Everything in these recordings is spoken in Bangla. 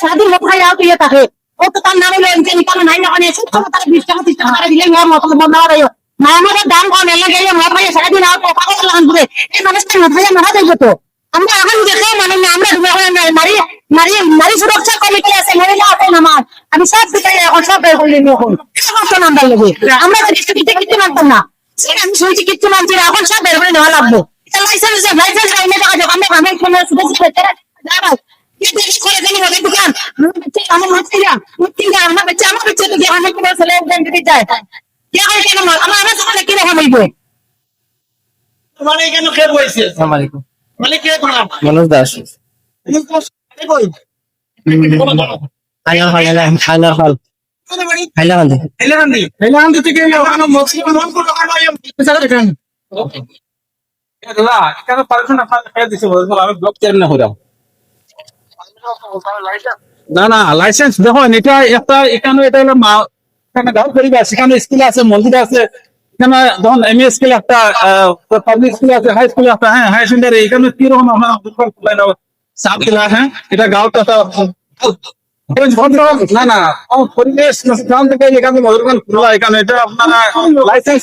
সারাদিন লোক খাই আউট ইয়ে থাকে ও তো তার নাম ইনকে নিকালে নাই না মানে সুদ খাব তার বিশ টাকা তিরিশ টাকা দিলে ওর মতো বন্ধ হওয়ার না আমাদের দাম কম এলে গেলে মদ ভাইয়া সারাদিন আউট পাগল লাগান ঘুরে এই মানুষটা ভাইয়া মারা যাইব তো আমরা এখন দেখে মানে আমরা হয়ে নারী নারী নারী সুরক্ষা কমিটি আছে মহিলা আছে আমার আমি সব দিকে এখন সব বের করলি এখন কত নাম্বার লেগে আমরা তো ডিস্ট্রিক্টে কিছু মানতাম না আমি শুনছি কিচ্ছু মানছি না এখন সব বের করে নেওয়া লাগবে লাইসেন্স লাইসেন্স আইনে টাকা আমি আমি কোনো সুযোগ সুবিধা করে হবে দোকান আমার বাচ্চা আমার বাচ্চা মুক্তি না আমার আমার কোনো ছেলে যায় কে হয় কেন আমার আমার সামনে কি রকম হইবে তোমার এখানে কে বইছে আসসালামু আলাইকুম মানে কে তোমার মনোজ দাস কই খাইলার হল হল এলাহান্দি এলাহান্দি থেকে ওখানে মুসলিম মন কো টাকা নাই পয়সা দেখেন দাদা এখানে পারছ না খাই দিছে বলব আমি ব্লক চেয়ারম্যান হয়ে যাব না না লাইসেন্স দেখো এটা একটা এখানে এটা হলো মা এখানে গাঁও পরিবার সেখানে স্কুল আছে মন্দির আছে, এখানে ধরুন এম স্কুল একটা পাবলিক স্কুল আছে হাই স্কুল একটা হ্যাঁ হাই সেকেন্ডারি এখানে কি রকম আমরা দোকান খুলে নাও সাত কিলা হ্যাঁ এটা গাঁওটা একটা না না ও পরিবেশ স্থান থেকে এখানে মধুরকান খোলা এখানে এটা আপনারা লাইসেন্স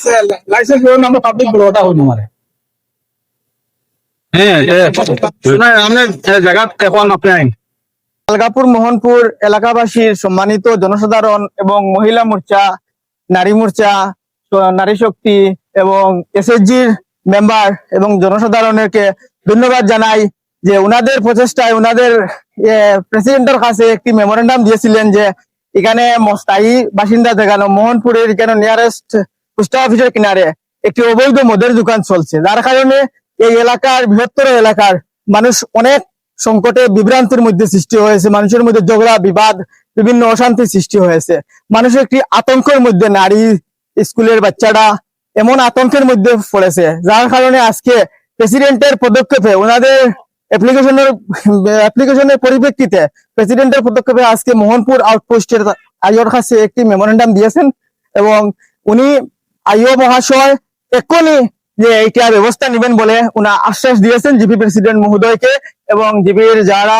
লাইসেন্স আমরা পাবলিক বড়টা হইল মানে। হ্যাঁ না আমরা জায়গা এখন আপনি আইন আলগাপুর মোহনপুর এলাকাবাসীর সম্মানিত জনসাধারণ এবং মহিলা মোর্চা, নারী মোর্চা নারী শক্তি এবং এসএসজির মেম্বার এবং জনসাধারণকে ধন্যবাদ জানাই যে উনাদের প্রচেষ্টায় উনাদের প্রেসিডেন্টের কাছে একটি মেমোরেন্ডাম দিয়েছিলেন যে এখানে স্থায়ী বাসিন্দা দেখানো মোহনপুরের এখানে নিয়ারেস্ট পোস্ট অফিসের কিনারে একটি অবৈধ মদের দোকান চলছে। যার কারণে এই এলাকার বৃহত্তর এলাকার মানুষ অনেক সংকটে, বিভ্রান্তির মধ্যে সৃষ্টি হয়েছে, মানুষের মধ্যে ঝগড়া, বিবাদ, বিভিন্ন অশান্তি সৃষ্টি হয়েছে। মানুষের একটি আতঙ্কের মধ্যে, নারী, স্কুলের বাচ্চারা এমন আতঙ্কের মধ্যে পড়েছে, যার কারণে আজকে প্রেসিডেন্টের পদক্ষেপে, ওনাদের অ্যাপ্লিকেশনের অ্যাপ্লিকেশনের পরিপ্রেক্ষিতে প্রেসিডেন্টের পদক্ষেপে আজকে মোহনপুর আউটপোস্টের আইওর কাছে একটি মেমোরেন্ডাম দিয়েছেন এবং উনি আইও মহাশয় এক্ষুনি যে এইটা ব্যবস্থা নেবেন বলে উনা আশ্বাস দিয়েছেন জিপি প্রেসিডেন্ট মহোদয়কে এবং জিপির যারা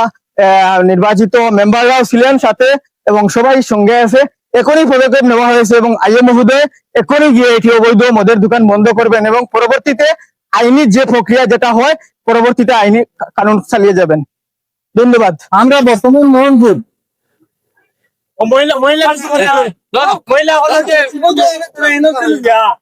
নির্বাচিত মেম্বাররাও ছিলেন সাথে এবং সবাই সঙ্গে আছে এখনই পদক্ষেপ নেওয়া হয়েছে এবং আইএ মহোদয় এখনই গিয়ে এটি অবৈধ মদের দোকান বন্ধ করবেন এবং পরবর্তীতে আইনি যে প্রক্রিয়া যেটা হয় পরবর্তীতে আইনি কানুন চালিয়ে যাবেন ধন্যবাদ আমরা বর্তমান মোহনপুর মহিলা মহিলা মহিলা হলো যে হ্যাঁ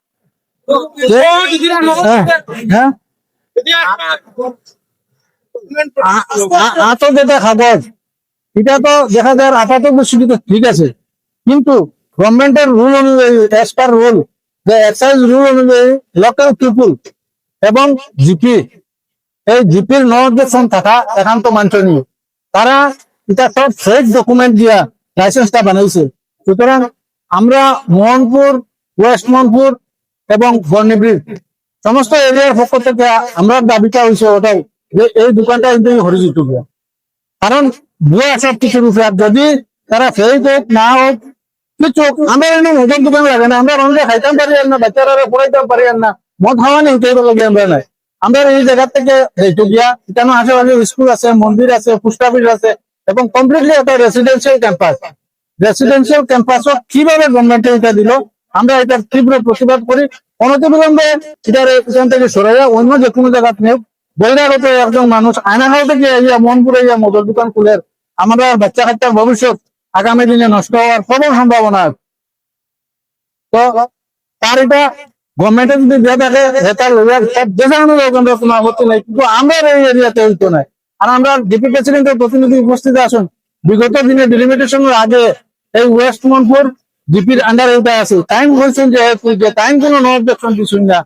কিন্তু লোকাল পিপুল এবং জিপি এই জিপির নো থাকা একান্ত মাঞ্চনীয় তারা এটা সব ফেক ডকুমেন্ট দিয়া লাইসেন্সটা বানাইছে সুতরাং আমরা মোহনপুর ওয়েস্ট মোহনপুর এবং বর্ণিব্রিজ সমস্ত এরিয়ার পক্ষ থেকে আমরা দাবিটা হয়েছে ওটাই, যে এই দোকানটা কিন্তু হরিজিত কারণ ভুয়া সব কিছুর উপরে যদি তারা ফেক হোক, না হোক কিছু আমরা এনে নতুন দোকান লাগে না। আমরা রঙে খাইতাম পারি না, বাচ্চারা পড়াইতাম পারি না। মদ খাওয়া নেই উঠে লাগে আমরা নাই। আমরা এই জায়গা থেকে এইটু গিয়া, এখানে আশেপাশে স্কুল আছে, মন্দির আছে পোস্ট অফিস আছে, এবং কমপ্লিটলি একটা রেসিডেন্সিয়াল ক্যাম্পাস রেসিডেন্সিয়াল ক্যাম্পাসও কীভাবে গভর্নমেন্টে এটা দিল? আমরা এটার তীব্র প্রতিবাদ করি। অনতিবিলম্বে এটার এখান থেকে সরে যায়, অন্য যে কোনো জায়গাতে নেই বৈরাগত একজন মানুষ আয়নাঘাট থেকে এই যে মনপুরে এই যে মদর দোকান খুলের আমাদের বাচ্চা কাচ্চার ভবিষ্যৎ আগামী দিনে নষ্ট হওয়ার কোনো সম্ভাবনা। তো তার এটা গভর্নমেন্টের যদি দিয়ে থাকে তার দেখানো আমরা কোনো আপত্তি নাই। কিন্তু আমরা এই এরিয়াতে হইতো নাই। আর আমরা ডিপি প্রেসিডেন্টের প্রতিনিধি উপস্থিত আসুন বিগত দিনে ডিলিমিটেশনের আগে এই ওয়েস্ট মনপুর ডিপির আন্ডার এটা আছে। টাইম বলছেন যে টাইম কোনো নো অবজেকশন দিচ্ছেন না।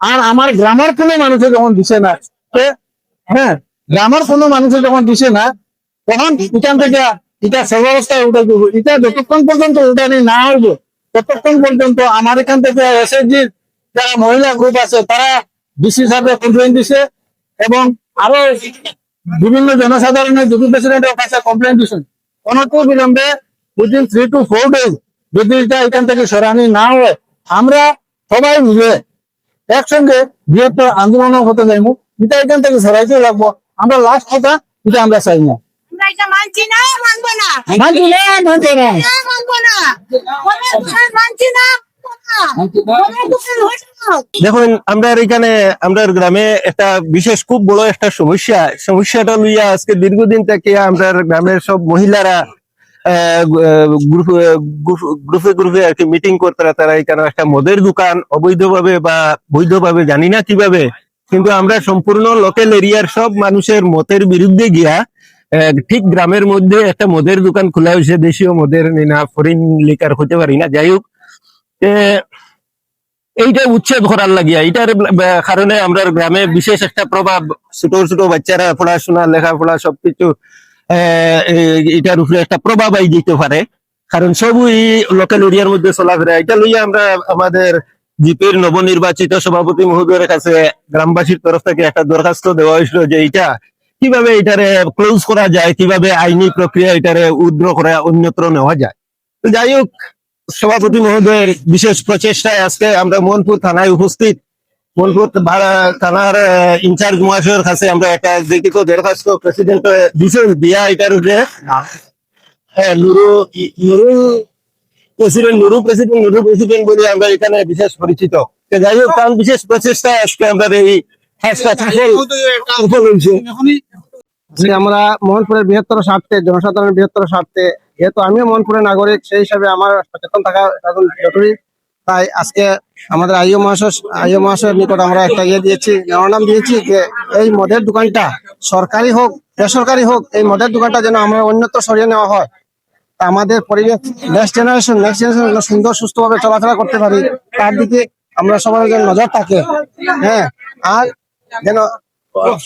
আর আমার গ্রামের কোনো মানুষে যখন দিছে না হ্যাঁ গ্রামের কোনো মানুষে যখন দিছে না, তখন এখান থেকে এটা সর্বাবস্থায় উঠে দেব এটা যতক্ষণ পর্যন্ত উঠানি না হইব ততক্ষণ পর্যন্ত আমার এখান থেকে এসএসজি যারা মহিলা গ্রুপ আছে, তারা ডিসি সাহেবে কমপ্লেন দিছে এবং আরও বিভিন্ন জনসাধারণের দুটি প্রেসিডেন্টের কাছে কমপ্লেন দিছেন অনতি বিলম্বে within three two four days যদি এটা এখান থেকে সরানি না হয় আমরা সবাই মিলে একসঙ্গে বৃহত্তর আন্দোলন হতে যাইব এটা এখান থেকে সরাইতে লাগবো। আমরা লাস্ট কথা এটা আমরা চাই না। মানছি না মানবো না। মানছি না মানছি না। না, মানবো না। মানছি না মানবো না। মদের দোকান হইছে না। দেখুন আমরা এখানে আমরা গ্রামে একটা বিশেষ খুব বড় একটা সমস্যা সমস্যাটা লইয়া আজকে দীর্ঘদিন থেকে আমরা গ্রামের সব মহিলারা গ্রুপে গ্রুপে আর কি মিটিং করতে তারা এখানে একটা মদের দোকান অবৈধভাবে বা বৈধভাবে জানি না কীভাবে। কিন্তু আমরা সম্পূর্ণ লোকাল এরিয়ার সব মানুষের মতের বিরুদ্ধে গিয়া ঠিক গ্রামের মধ্যে একটা মদের দোকান খোলা হয়েছে। দেশীয় মদের না ফরিন লিকার হতে পারি না। যাই হোক এইটা উচ্ছেদ করার লাগিয়া এটার কারণে আমরা গ্রামে বিশেষ একটা প্রভাব, ছোট ছোট বাচ্চারা পড়াশোনা, লেখাপড়া সবকিছু এটার উপরে একটা প্রভাব আই দিতে পারে। কারণ সবই লোকাল এরিয়ার মধ্যে চলাফেরা। এটা লইয়া আমরা আমাদের জিপির নবনির্বাচিত সভাপতি মহোদয়ের কাছে গ্রামবাসীর তরফ থেকে একটা দরখাস্ত দেওয়া হয়েছিল যে এটা কীভাবে এটারে ক্লোজ করা যায়, কীভাবে আইনি প্রক্রিয়া এটারে উদ্র করা অন্যত্র নেওয়া যায়। যাই হোক, সভাপতি মহোদয়ের বিশেষ প্রচেষ্টায় আজকে আমরা মোহনপুর থানায় উপস্থিত। মোহনপুর থানার ইনচার্জ মহাশয়ের কাছে আমরা একটা লিখিত দরখাস্ত প্রেসিডেন্ট দিয়েছেন দিয়া এটার উপরে। হ্যাঁ, Nuru Nuru president Nuru president Nuru president বলে আমরা এখানে বিশেষ পরিচিত। যাই হোক কারণ বিশেষ প্রচেষ্টায় আজকে আমরা এই আমরা মোহনপুরের বৃহত্তর স্বার্থে জনসাধারণের বৃহত্তর স্বার্থে যেহেতু আমিও মোহনপুরের নাগরিক সেই হিসাবে আমার সচেতন থাকা জরুরি। তাই আজকে আমাদের আইও মহাশয় আইও মহাশয়ের নিকট আমরা একটা ইয়ে দিয়েছি নাম দিয়েছি যে এই মদের দোকানটা সরকারি হোক, বেসরকারি হোক, এই মদের দোকানটা যেন আমরা অন্যত্র সরিয়ে নেওয়া হয়। আমাদের পরিবেশ নেক্সট জেনারেশন নেক্সট জেনারেশন সুন্দর, সুস্থভাবে চলাফেরা করতে পারি, তার দিকে আমরা সবাই যেন নজর থাকে। হ্যাঁ আর যেন,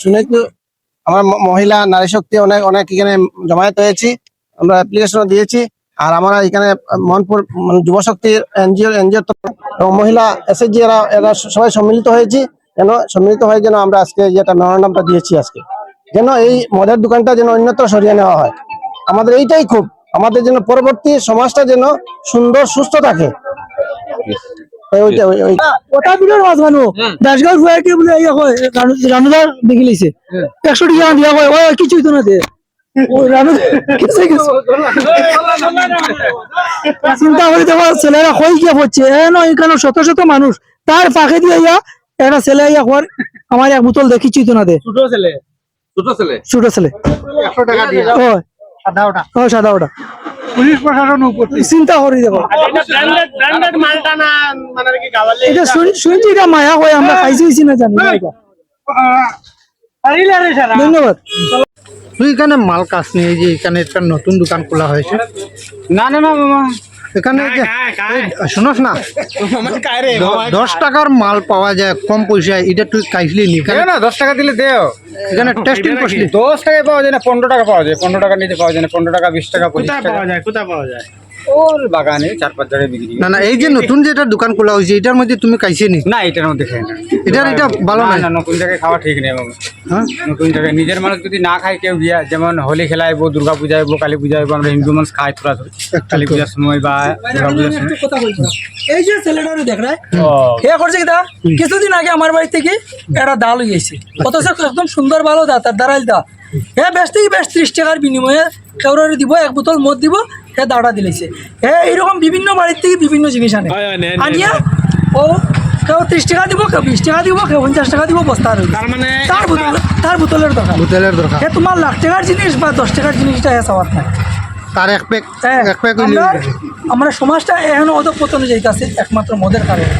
শুনেছি আমার মহিলা নারী শক্তি অনেক অনেক এখানে জমায়েত হয়েছি, আমরা অ্যাপ্লিকেশন দিয়েছি। আর আমরা এখানে মনপুর মানে যুব শক্তির এনজিও এনজিও এবং মহিলা এসএসজি এরা এরা সবাই সম্মিলিত হয়েছি যেন সম্মিলিত হয়ে যেন আমরা আজকে যেটা মেমোরান্ডামটা দিয়েছি আজকে। যেন এই মদের দোকানটা যেন অন্যত্র সরিয়ে নেওয়া হয়। আমাদের এইটাই খুব আমাদের যেন পরবর্তী সমাজটা যেন সুন্দর সুস্থ থাকে। বিলৰ মাছ মানুহ দাসগাঁও কি বোলে ৰাণুদাৰ দেখি লৈছে একশো টকা দিয়া কয় কিছু তো না চিন্তা করে দেখো ছেলেরা কই গিয়ে পড়ছে এখানে শত শত মানুষ তার ফাঁকে দিয়ে ইয়া একটা ছেলে ইয়া কর আমার এক বোতল দে কিছুই তো না দে ছোট ছেলে ছোট ছেলে ও ও সাদা ওটা পুলিশ প্রশাসন চিন্তা করি দেখো এটা শুনছি এটা মায়া হয় আমরা খাইছি না জানি ধন্যবাদ তুই এখানে মাল কাজ নেই যে এখানে একটা নতুন দোকান খোলা হয়েছে। না না না মামা। এখানে যে- শুনস না? দশ টাকার মাল পাওয়া যায় কম পয়সায় এটা তুই খাইছিলি নি? না দশ টাকা দিলে দেও। এখানে টেস্টিং করছিলি? দশ টাকায় পাওয়া যায় না পনেরো টাকা পাওয়া যায় পনেরো টাকা নিতে পাওয়া যায় না পনেরো টাকা বিশ টাকা কোথায় পাওয়া যায় কোথায় পাওয়া যায়? ওর বাগানে চার পাঁচ জায়গায় বিক্রি না না এই যে নতুন যেটা দোকান খোলা হয়েছে এটার মধ্যে তুমি খাইছি নি? না এটার মধ্যে খাই না। এটার এটা ভালো না না নতুন জায়গায় খাওয়া ঠিক নেই বাবু। হ্যাঁ? নতুন জায়গায় নিজের মানুষ যদি না খায় কেউ গিয়া যেমন হোলি খেলা আইবো দুর্গা পূজা আইবো কালী পূজা আইবো আমরা হিন্দু মানুষ খাই থোড়া থোড়ি। কালী পূজার সময় বা দুর্গা পূজার সময়। এই যে দেখ হে করছে কিছুদিন আগে আমার বাড়ি থেকে একটা ডাল হয়েছে অথচ একদম সুন্দর ভালো দা তার দাঁড়াইল দা। হে বেশ থেকে বেশ ত্রিশ টাকার বিনিময়ে কেউরে দিব এক বোতল মদ দিব হে দাঁড়া দিলেছে। হে এইরকম বিভিন্ন বাড়ির থেকে বিভিন্ন জিনিস আনে। আনিয়া ও কেউ ত্রিশ টাকা দিব কেউ বিশ টাকা দিব কেউ পঞ্চাশ টাকা দিব বস্তা তার মানে তার বোতল তার বোতলের দরকার। বোতলের দরকার। হে তোমার লাখ টাকার জিনিস বা দশ টাকার জিনিসটা হে চাওয়ার না তার এক প্যাক হ্যাঁ, এক প্যাক আমরা আমরা সমাজটা এখন অধপতনে যাইতেছে একমাত্র মদের কারণে।